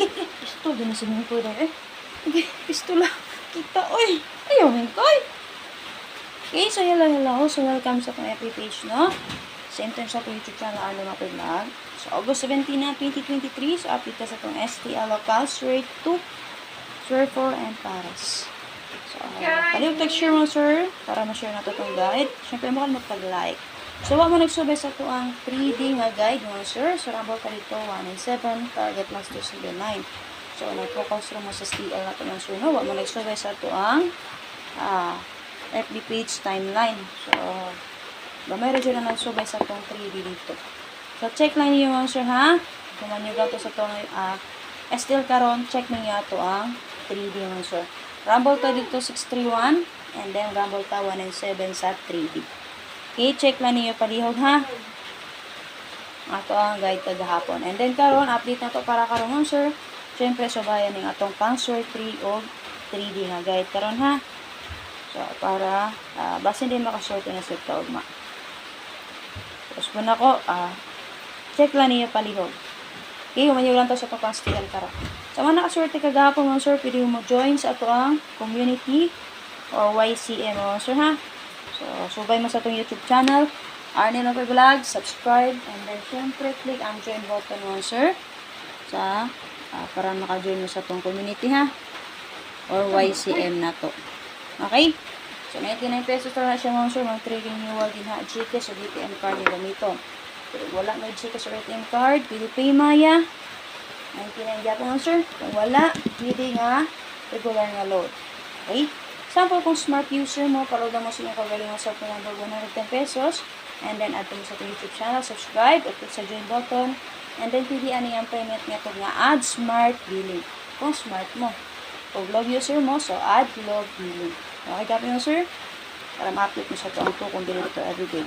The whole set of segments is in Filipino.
Agay, pistol din sa mga ko eh. Agay, pistola. Kita, oy. Ayaw, min ko, oy. Okay, so hello, hello. So, welcome sa akong FB page, no? Same time sa akong YouTube channel, Arlo Mapay Vlog. So, August 17 na, 2023. So, update ka sa akong STL local, straight to Swear 4 and Paris. So, uh, paliw tag-share mo, sir, para ma-share na to itong guide. Siyempre, mo mag-like. So, wa mo nagsubay sa ito ang 3D nga guide mo, sir. So, rambol ka dito, 197, target plus 279. So, nag-focus mo sa STL na ito ng sir, no? Wa mo nagsubay sa ito ang ah, FB page timeline. So, gamay rin sila nagsubay sa itong 3D dito. So, check lang niyo mga sir, ha? Kung man nyo gato sa itong ah, STL karon check niyo ito ang 3D mga sir. Rumble ta dito 631 and then rumble ta 197 sa 3D. Okay, check lang niyo palihog ha. Ato ang guide kagahapon. And then karon update na to para karon sir. Siyempre, subayan ng atong sir 3 o 3D nga guide karon ha. So, para uh, basin din makasorte na sa kaugma. Tapos muna ko, ah, check lang niyo palihog. Okay, humanyo lang to sa papastihan kara. Sa mga nakaswerte kagahapon mga sir, pwede mo join sa ato ang community or YCM mga sir ha. So, subay mo sa itong YouTube channel. Arnel Lopez Vlog, subscribe, and then syempre click ang join button mga sir sa ah, para maka-join mo sa itong community ha or YCM na to. Okay? So, 99 pesos na siya mga sir. Mga trading renewal din ha. GCash o DTM card yung gamito. Pero wala may GCash or ATM card. Pwede pay Maya. 99 dyan mga sir. Kung wala, pwede nga regular nga load. Okay? Sample kung smart user mo, paroda mo sa inyong kagaling mo sa number 110 pesos. And then, add mo sa ating YouTube channel, subscribe, at click sa join button. And then, pili ano yung payment method nga add smart billing. Kung smart mo. Kung log user mo, so add log billing. Okay, copy mo, sir? Para ma-update mo sa ito ang tukong dito everyday.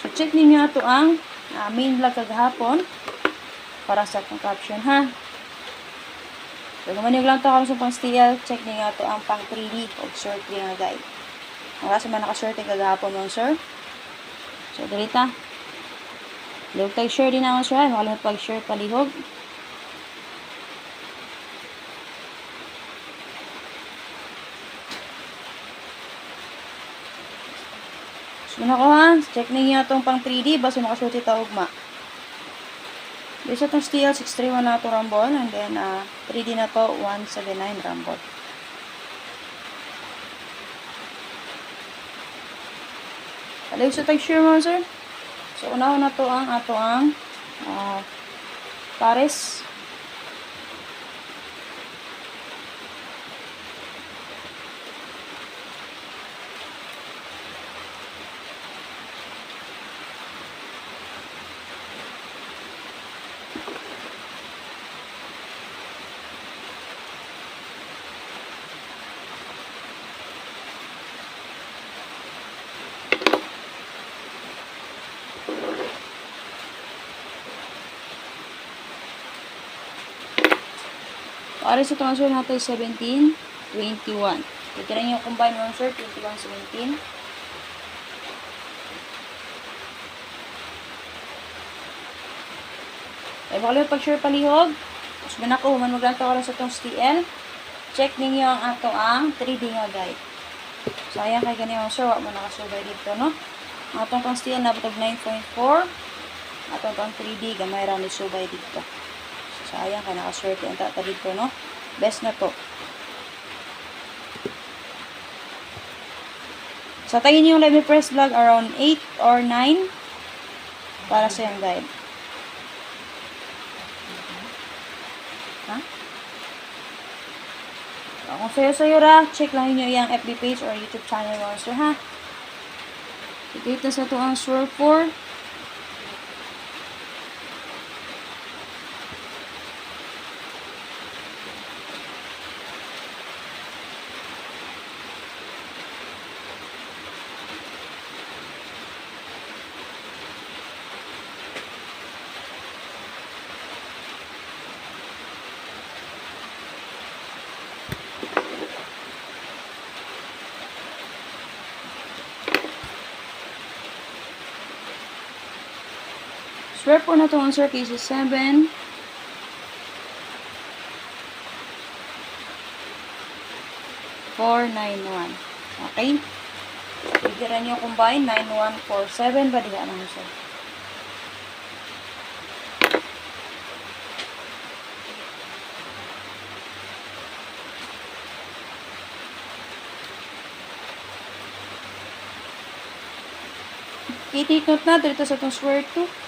So, check ninyo ito ang ah, main vlog kagahapon para sa caption, ha? So, gumanig lang ito kung sa pang STL, check ninyo ito ang pang 3D o short 3 nga guide. Ang kasi man nakaswerte kagahapon mo, sir. So, dalita. Lihog tayo share din naman, sir. ha? Makalimot pag-share palihog. So, muna ko ha. Check ninyo itong pang 3D. Basta makasuti ta ugma. Bisa itong steel 631 na ito rumble. And then, uh, 3D na to 179 rumble. Kalayo sa texture mo, sir. So, unahan na to ang ato ang uh, pares. Pares sa transfer natin 17, 21. Ito rin yung combine transfer, 21, 17. Ay, baka pag-share palihog. Tapos ba ko, human maglanto ka lang sa itong STL. Check ninyo ang ato ang 3D nga guide. Sayang kay ganyan sir, wak mo nakasubay dito, no? Ang atong pang STL na 9.4. Atong pang 3D, gamay ra ni subay dito. Sayang kay nakaswerte ang tata dito, no? Best na to. So, tayin niyo yung live press vlog around 8 or 9 para sa yung guide. Ha? So, kung sayo-sayo ra, check lang niyo yung FB page or YouTube channel mo, sir, ha? Dito sa ito ang Sword 4. Square na itong answer case is 7. Four, nine, one. Okay? Igira nyo combine, 9147 ba di ang answer? Itikot na dito sa itong square 2.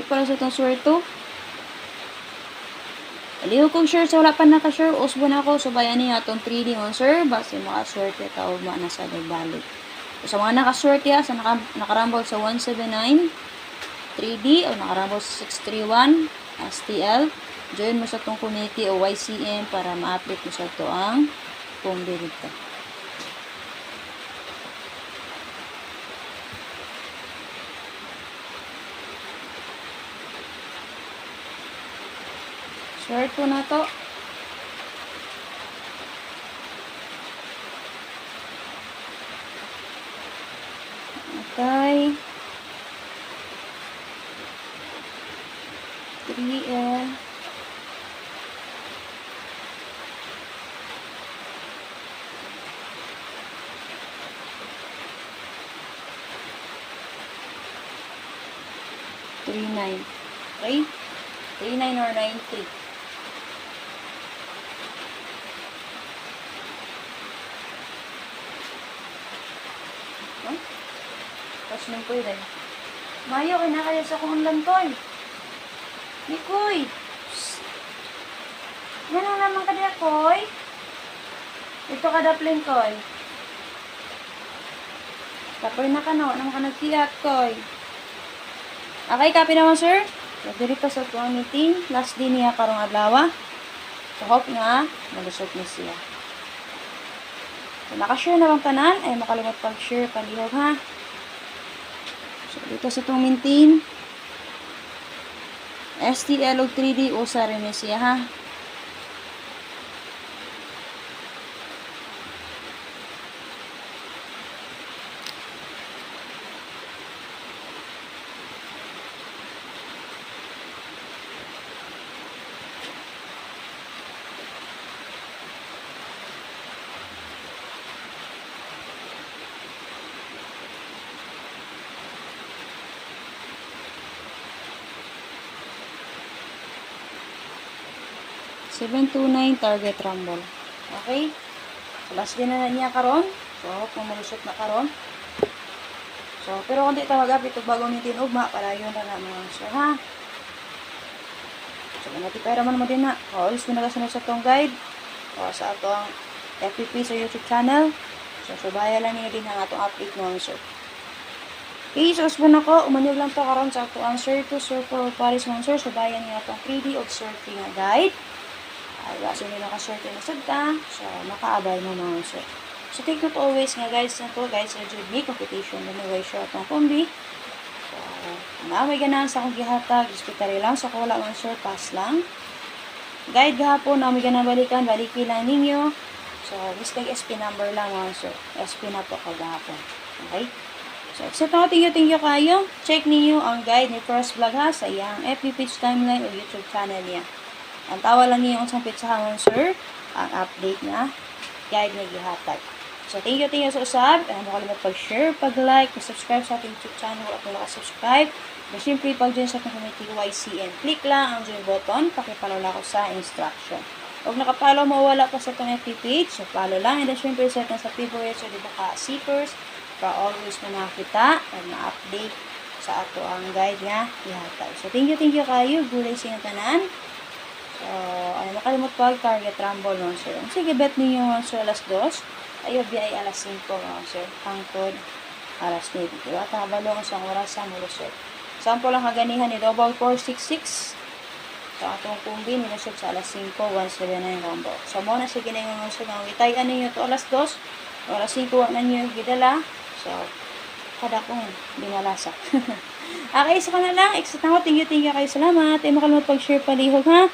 Di pala sa itong square 2. Aliho kong sure sa wala pa naka-sure. Usbo na ako. Subayan niya itong 3D on sir. Basta makaswerte ka o na sa nagbalik. Sa mga nakaswerte sa naka, nakarambol sa 179 3D o nakarambol sa 631 STL. Join mo sa itong community o YCM para ma-update mo sa ito ang combi dito. Share ko na to. Okay. 3L. Three nine. Okay? Three nine or nine three. Nung ko yun. Mayo, kinakaya sa kong lantoy. Nikoy! Ganun naman ka diya, Koy. Ito ka daplin, Koy. Kapoy na ka, no? Naman ka nagtiyat, Koy. Okay, copy naman, sir. So, dito sa tuwang meeting. Last din niya karong adlaw. So, hope nga, malusot ni siya. Kung nakashare na bang tanan, ay makalimot pag-share, palihog ha. So, dito sa itong maintain, STL o 3D, usa rin siya ha. Seven two nine target rumble. Okay? Last din na niya karon. So, kung malusot na karon. So, pero kung di tawag ito bagong nitin ugma, para yun na na mga sir, ha? So, manati pero man mo din na. Always mo nagasunod sa tong guide. O sa atong FPP sa YouTube channel. So, subaya lang niyo din ang atong update mo, sir. Okay, so usbon ako, umanyog lang to karon sa atong answer to Sir for Paris Monster. Subayan niyo atong 3D of surfing guide. Ay, kasi nila nakaswerte na sagta. So, makaabay mo mga sir. So, take note always nga guys na to, guys, sa Judney competition na may short ng kumbi. So, na may ganahan sa akong gihatag, hospitary lang, so kung wala man sir, pass lang. Guide gahapon, na may ganahan balikan, baliki lang ninyo. So, kay SP number lang mga sir. SP na po kagahapon. Okay? So, except ako, thank you, thank you kayo. Check ninyo ang guide ni First Vlog ha sa iyang FB page timeline o YouTube channel niya. Ang tawa lang niyo yung pizza hamon, sir. Ang update na guide na gihatag. So, thank you, thank you sa usab. And ano kalimut pag-share, pag-like, pag-subscribe sa ating YouTube channel kung ako nakasubscribe. But simply, pag-join sa ating community YCN, click lang ang join button, pakipalo lang ako sa instruction. Huwag nakapalo mo, wala pa sa itong FB page. So, follow lang. And then, syempre, set na sa favorites. So, di ba ka, seekers, para always na nakakita at na-update sa ato ang guide nga ihatag. So, thank you, thank you kayo. Gulay sa inyong tanan. So, ay nakalimot pag target rumble no, sir. Sige, bet ninyo sir alas 2. Ayo, ay alas 5 mga sir. Hangtod alas 9. Diba? Tabalo ang isang oras sa mulo sir. Sample lang kaganihan ni Double 466. So, atong kumbi, nilusot sa alas 5, 179 rumble. So, mo na sige na yung mga sir. Witayan ninyo to alas 2. O, alas 5, na nyo gidala. So, kada kong binalasa. okay, so ka na lang. Exit na ko. Thank you, thank you kayo. Salamat. Ay makalimot pag-share palihog ha.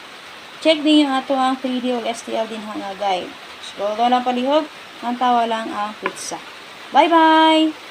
Check din yung ato ang 3D o STL din nga guide. So, lang palihog, ang tawa lang ang pizza. Bye-bye!